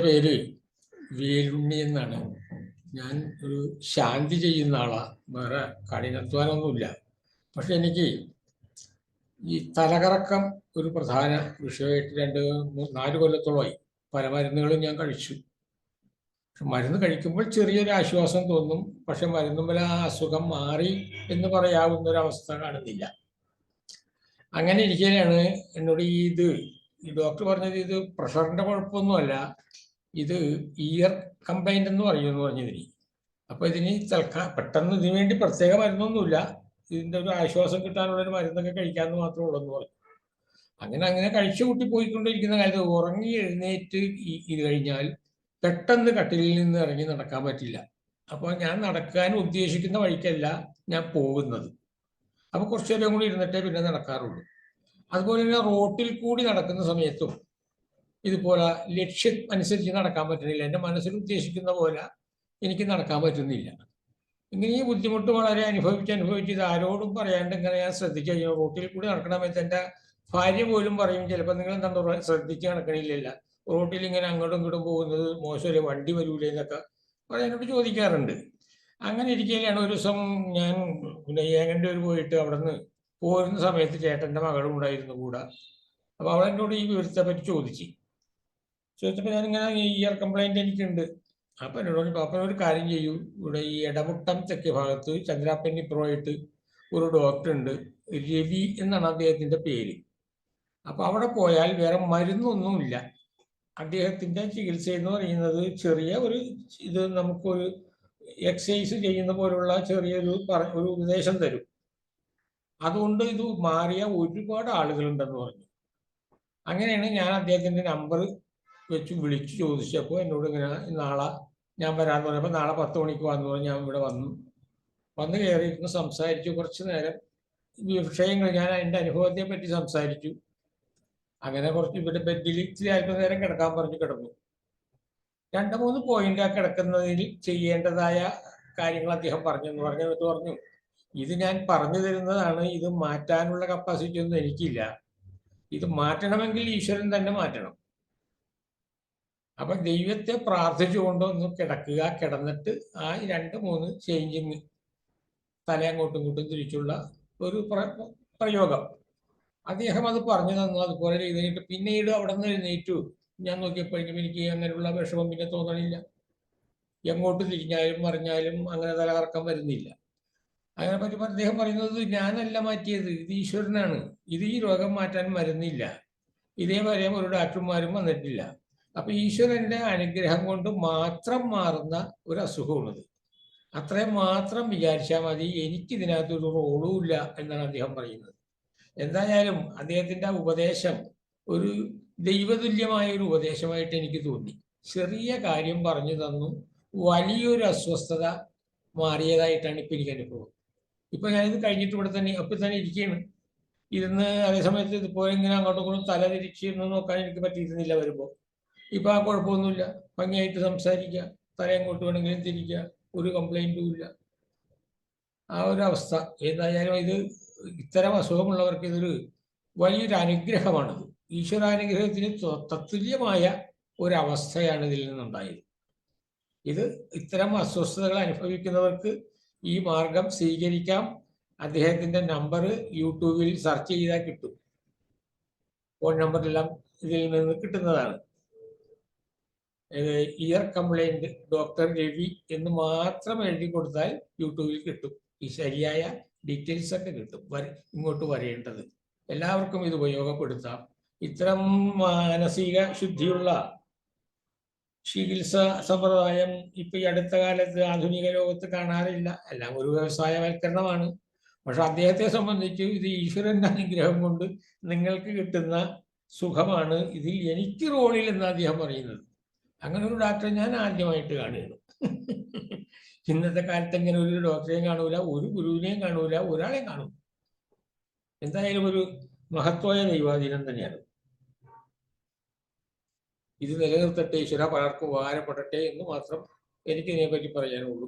പേര് വേലുണ്ണി എന്നാണ്. ഞാൻ ഒരു ശാന്തി ചെയ്യുന്ന ആളാ. വേറെ കഠിനത്വാനൊന്നുമില്ല പക്ഷെ എനിക്ക് ഈ തലകറക്കം ഒരു പ്രധാന വിഷയമായിട്ട് രണ്ട് നാല് കൊല്ലത്തോളമായി. പല മരുന്നുകളും ഞാൻ കഴിച്ചു. മരുന്ന് കഴിക്കുമ്പോൾ ചെറിയൊരു ആശ്വാസം തോന്നും. പക്ഷെ മരുന്നുമ്പോൾ ആ അസുഖം മാറി എന്ന് പറയാവുന്ന ഒരു അവസ്ഥ കാണുന്നില്ല. അങ്ങനെ ഇരിക്കാനാണ് എന്നോട് ഈ ഇത്. ഈ ഡോക്ടർ പറഞ്ഞത് ഇത് പ്രഷറിന്റെ കുഴപ്പമൊന്നുമല്ല. ഇത് ഇയർ കംപ്ലൈന്റ് എന്ന് പറയുമെന്ന് പറഞ്ഞതിന്. അപ്പോൾ ഇതിന് തൽക്കാ പെട്ടെന്ന് ഇതിനു വേണ്ടി പ്രത്യേക മരുന്നൊന്നുമില്ല. ഇതിന്റെ ഒരു ആശ്വാസം കിട്ടാനുള്ള ഒരു മരുന്നൊക്കെ കഴിക്കാമെന്ന് മാത്രമേ ഉള്ളൂ എന്ന് പറഞ്ഞു. അങ്ങനെ അങ്ങനെ കഴിച്ചു കൂട്ടി പോയിക്കൊണ്ടിരിക്കുന്ന കാലത്ത് ഉറങ്ങി എഴുന്നേറ്റ് ഇത് കഴിഞ്ഞാൽ പെട്ടെന്ന് കട്ടിലിൽ നിന്ന് ഇറങ്ങി നടക്കാൻ പറ്റില്ല. അപ്പോൾ ഞാൻ നടക്കാൻ ഉദ്ദേശിക്കുന്ന വഴിക്കല്ല ഞാൻ പോകുന്നത്. അപ്പോൾ കുറച്ചു നേരം കൂടി ഇരുന്നിട്ടേ പിന്നെ നടക്കാറുള്ളൂ. അതുപോലെ തന്നെ റോട്ടിൽ കൂടി നടക്കുന്ന സമയത്തും ഇതുപോലെ ലക്ഷ്യം അനുസരിച്ച് നടക്കാൻ പറ്റുന്നില്ല. എന്റെ മനസ്സിൽ ഉദ്ദേശിക്കുന്ന പോലെ എനിക്ക് നടക്കാൻ പറ്റുന്നില്ല. ഇങ്ങനെ ഈ ബുദ്ധിമുട്ട് വളരെ അനുഭവിച്ച് അനുഭവിച്ച് ഇത് ആരോടും പറയാണ്ട് ഇങ്ങനെ ഞാൻ ശ്രദ്ധിച്ചു കഴിഞ്ഞു റോട്ടിൽ കൂടി നടക്കണമെന്ന് എന്റെ ഭാര്യ പോലും പറയും. ചിലപ്പോൾ നിങ്ങൾ എന്താ പറയുക ശ്രദ്ധിച്ച് നടക്കണില്ല റോട്ടിൽ ഇങ്ങനെ അങ്ങോട്ടും ഇങ്ങോട്ടും പോകുന്നത് മോശമല്ലേ? വണ്ടി വരൂലേ എന്നൊക്കെ പറയാനോട് ചോദിക്കാറുണ്ട്. അങ്ങനെ ഇരിക്കുകയാണ് ഒരു ദിവസം ഞാൻ പിന്നെ ഒരു പോയിട്ട് അവിടെ നിന്ന് പോരുന്ന സമയത്ത് ചേട്ടന്റെ മകളും ഉണ്ടായിരുന്നു കൂടെ. അപ്പോൾ അവളെന്നോട് ഈ വിവരത്തെ പറ്റി ചോദിച്ചു. ചോദിച്ചപ്പോൾ ഞാനിങ്ങനെ ഇയർ കംപ്ലൈന്റ് എനിക്കുണ്ട്. അപ്പം എന്നോട് പാപ്പൻ ഒരു കാര്യം ചെയ്യൂ. ഇവിടെ ഈ ഇടമുട്ടം തെക്കേ ഭാഗത്ത് ചന്ദ്രാപ്പനി പ്രോയിട്ട് ഒരു ഡോക്ടർ ഉണ്ട് രവി എന്നാണ് അദ്ദേഹത്തിന്റെ പേര്. അപ്പോൾ അവിടെ പോയാൽ വേറെ മരുന്നൊന്നുമില്ല അദ്ദേഹത്തിന്റെ ചികിത്സ എന്ന് പറയുന്നത് ചെറിയ ഒരു ഇത് നമുക്കൊരു എക്സസൈസ് ചെയ്യുന്ന പോലുള്ള ചെറിയൊരു ഒരു ഉപദേശം തരും. അതുകൊണ്ട് ഇത് മാറിയ ഒരുപാട് ആളുകളുണ്ടെന്ന് പറഞ്ഞു. അങ്ങനെയാണ് ഞാൻ അദ്ദേഹത്തിന്റെ നമ്പർ വെച്ച് വിളിച്ചു ചോദിച്ചപ്പോൾ എന്നോട് ഇങ്ങനെ നാളെ ഞാൻ വരാമെന്ന് പറഞ്ഞപ്പോൾ നാളെ പത്ത് മണിക്ക് വന്നു പറഞ്ഞ് ഞാൻ ഇവിടെ വന്നു. വന്ന് കയറിയിരുന്ന് സംസാരിച്ചു. കുറച്ച് നേരം ഈ വിഷയങ്ങൾ ഞാൻ എന്റെ അനുഭവത്തെ പറ്റി സംസാരിച്ചു. അങ്ങനെ കുറച്ച് ഇവിടെ ബെഡിൽ ഇച്ചിരി അല്പ നേരം കിടക്കാൻ പറഞ്ഞു കിടന്നു. രണ്ട് മൂന്ന് പോയിന്റ് ആ കിടക്കുന്നതിൽ ചെയ്യേണ്ടതായ കാര്യങ്ങൾ അദ്ദേഹം പറഞ്ഞു എന്ന് പറഞ്ഞു. എന്നിട്ട് പറഞ്ഞു ഇത് ഞാൻ പറഞ്ഞു തരുന്നതാണ്. ഇത് മാറ്റാനുള്ള കപ്പാസിറ്റി ഒന്നും എനിക്കില്ല. ഇത് മാറ്റണമെങ്കിൽ ഈശ്വരൻ തന്നെ മാറ്റണം. അപ്പൊ ദൈവത്തെ പ്രാർത്ഥിച്ചുകൊണ്ട് ഒന്ന് കിടക്കുക കിടന്നിട്ട് ആ രണ്ട് മൂന്ന് ചേഞ്ചിങ് തല അങ്ങോട്ടും ഇങ്ങോട്ടും തിരിച്ചുള്ള ഒരു പ്രയോഗം. അദ്ദേഹം അത് പറഞ്ഞു തന്നു. അതുപോലെ എഴുതിയിട്ട് പിന്നീട് അവിടെ നിന്ന് എഴുന്നേറ്റു. ഞാൻ നോക്കിയപ്പോഴേക്കും എനിക്ക് അങ്ങനെയുള്ള വിഷമം പിന്നെ തോന്നണില്ല. എങ്ങോട്ട് തിരിഞ്ഞാലും മറിഞ്ഞാലും അങ്ങനെ തലകറക്കം വരുന്നില്ല. അങ്ങനെ പറ്റുമ്പോൾ അദ്ദേഹം പറയുന്നത് ഞാനല്ല മാറ്റിയത് ഇത് ഈശ്വരനാണ്. ഇത് ഈ രോഗം മാറ്റാൻ മരുന്നില്ല. ഇതേവരെ ഒരു ഡാക്ടർമാരും വന്നിട്ടില്ല. അപ്പൊ ഈശ്വരന്റെ അനുഗ്രഹം കൊണ്ട് മാത്രം മാറുന്ന ഒരു അസുഖമാണിത് അത്രയും മാത്രം വിചാരിച്ചാൽ മതി എനിക്ക് ഇതിനകത്ത് ഒരു റോളും ഇല്ല എന്നാണ് അദ്ദേഹം പറയുന്നത്. എന്തായാലും അദ്ദേഹത്തിന്റെ ഉപദേശം ഒരു ദൈവതുല്യമായ ഒരു ഉപദേശമായിട്ട് എനിക്ക് തോന്നി. ചെറിയ കാര്യം പറഞ്ഞു തന്നു. വലിയൊരു അസ്വസ്ഥത മാറിയതായിട്ടാണ് ഇപ്പൊ എനിക്ക് അനുഭവം. ഇപ്പൊ ഞാനിത് കഴിഞ്ഞിട്ട് ഇവിടെ തന്നെ അപ്പൊ തന്നെ ഇരിക്കുകയാണ് ഇരുന്ന് അതേസമയത്ത് ഇതുപോലെ ഇങ്ങനെ അങ്ങോട്ടും ഇങ്ങോട്ടും തല തിരിച്ചിരുന്ന് നോക്കാൻ എനിക്ക് പറ്റിയിരുന്നില്ല വരുമ്പോൾ ഇപ്പൊ ആ കുഴപ്പമൊന്നുമില്ല. ഭംഗിയായിട്ട് സംസാരിക്കുക. തലയങ്ങോട്ട് വേണമെങ്കിലും തിരിക്കുക. ഒരു കംപ്ലൈന്റും ഇല്ല. ആ ഒരു അവസ്ഥ. ഏതായാലും ഇത് ഇത്തരം അസുഖമുള്ളവർക്ക് ഇതൊരു വലിയൊരു അനുഗ്രഹമാണിത്. ഈശ്വരാനുഗ്രഹത്തിന് തത്തുല്യമായ ഒരു അവസ്ഥയാണ് ഇതിൽ നിന്നുണ്ടായത്. ഇത് ഇത്തരം അസ്വസ്ഥതകൾ അനുഭവിക്കുന്നവർക്ക് ഈ മാർഗം സ്വീകരിക്കാം. അദ്ദേഹത്തിന്റെ നമ്പർ യൂട്യൂബിൽ സെർച്ച് ചെയ്താൽ കിട്ടും. ഫോൺ നമ്പറെല്ലാം ഇതിൽ നിന്ന് കിട്ടുന്നതാണ്. ഇയർ കംപ്ലൈന്റ് ഡോക്ടർ രവി എന്ന് മാത്രം എഴുതി കൊടുത്താൽ യൂട്യൂബിൽ കിട്ടും. ഈ ശരിയായ ഡീറ്റെയിൽസ് ഒക്കെ കിട്ടും. ഇങ്ങോട്ട് വരേണ്ടത്. എല്ലാവർക്കും ഇത് ഉപയോഗപ്പെടുത്താം. ഇത്തരം മാനസിക ശുദ്ധിയുള്ള ചികിത്സ സമ്പ്രദായം ഇപ്പൊ ഈ അടുത്ത കാലത്ത് ആധുനിക ലോകത്ത് കാണാറില്ല. എല്ലാം ഒരു വ്യവസായവൽക്കരണമാണ്. പക്ഷെ അദ്ദേഹത്തെ സംബന്ധിച്ച് ഇത് ഈശ്വരന്റെ അനുഗ്രഹം കൊണ്ട് നിങ്ങൾക്ക് കിട്ടുന്ന സുഖമാണ്. ഇതിൽ എനിക്ക് റോളിൽ എന്ന് അദ്ദേഹം പറയുന്നത്. അങ്ങനെ ഒരു ഡോക്ടറെ ഞാൻ ആദ്യമായിട്ട് കാണുകയാണ്. ഇന്നത്തെ കാലത്ത് ഇങ്ങനെ ഒരു ഡോക്ടറെയും കാണൂല ഒരു ഗുരുവിനെയും കാണൂല ഒരാളെയും കാണൂ എന്തായാലും ഒരു മഹത്വായ ദൈവാധീനം തന്നെയാണ്. ഇത് നിലനിർത്തട്ടെ ഈശ്വര പലർക്കും ഉപകാരപ്പെടട്ടെ എന്ന് മാത്രം എനിക്ക് ഇതിനെപ്പറ്റി പറയാനുള്ളൂ.